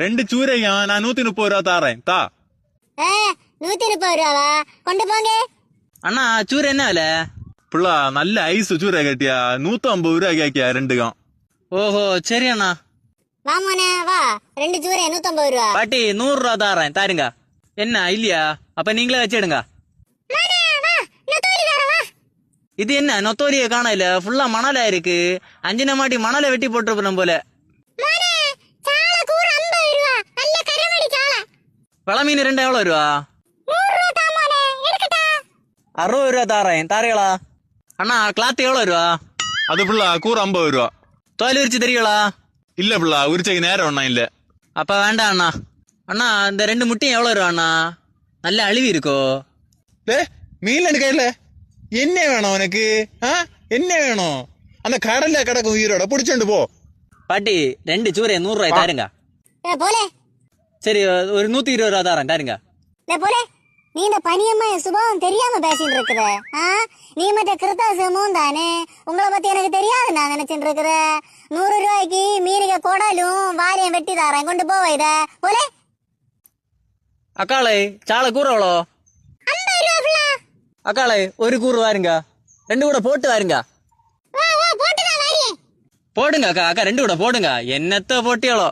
ரெண்டு சூரையும் நான் நூத்தி முப்பது ரூபா தாரேன். தா. நூத்தி முப்பது ரூபாவா? கொண்டு போங்க. அண்ணா சூறு என்ன விலை? புள்ள நல்ல ஐஸ் சூரை கட்டியா. நூத்தி ஐம்பது ரூபா கேக்கியா ரெண்டுக்கும். ஓஹோ சரி அண்ணா. வா மோனே வா. ரெண்டு சூரை நூத்தம்பது ரூபா. பாட்டி நூறு ரூபா தாரேன். தாருங்க. என்ன இல்லையா? அப்ப நீங்களே வச்சிடுங்க. இது என்ன நொத்தோலிய காணல ஃபுல்லா மணலா இருக்கு. அஞ்சின மாட்டி மணலை வெட்டி போட்டுருப்போம் போல மோனே, சாலை கூறு 50 ரூபா. நல்ல கருமடி சாலை. வில மீன் ரெண்டு எவ்வளவு ரூபா? அறுபது ரூபா தாரேன். தாரீங்களா? அண்ணா கிளாத் எவ்வளவு ரூபா? அது புள்ள கூறு ஐம்பது ரூபா. தோல் விரிச்சு தெரியலா இல்ல புள்ள உரிச்சைக்கு நேரம் ஒன்னும் இல்ல. அப்ப வேண்டாம் அண்ணா. அண்ணா இந்த ரெண்டு முட்டையும் எவ்வளவு ரூபா அண்ணா? நல்ல அழுவி இருக்கோ? டே மீன் கையில. என்ன வேணும் உனக்கு ஆ? என்ன வேணும்? அந்த கடல்ல கிடக்கும் உயிரோட புடிச்சோண்டு போ. பாட்டி ரெண்டு சூரிய நூறு ரூபாய் தாருங்க. ஏ, போலே. சரி ஒரு நூத்தி இருபது ரூபா தாரேன் தாருங்க. போலே நீ இந்த பனியம்மா சுபாவம் தெரியாம பேசிட்டு இருக்குற. ஆ? நீ மத்த கிருத்தாசமும் தானே. உங்களை பத்தி எனக்கு தெரியாது நான் நினைச்சிட்டு இருக்கிற. நூறு ரூபாய்க்கு மீனுக குடலும் வாரியம் வெட்டி தாரேன் கொண்டு போவ இத போலே. அக்காளை சாலை கூற எவ்வளோ. அக்காளை ஒரு கூறு வாருங்க. ரெண்டு கூட போட்டு வாருங்க. போடுங்க அக்கா அக்கா ரெண்டு கூட போடுங்க. என்னத்த போட்டியாளோ.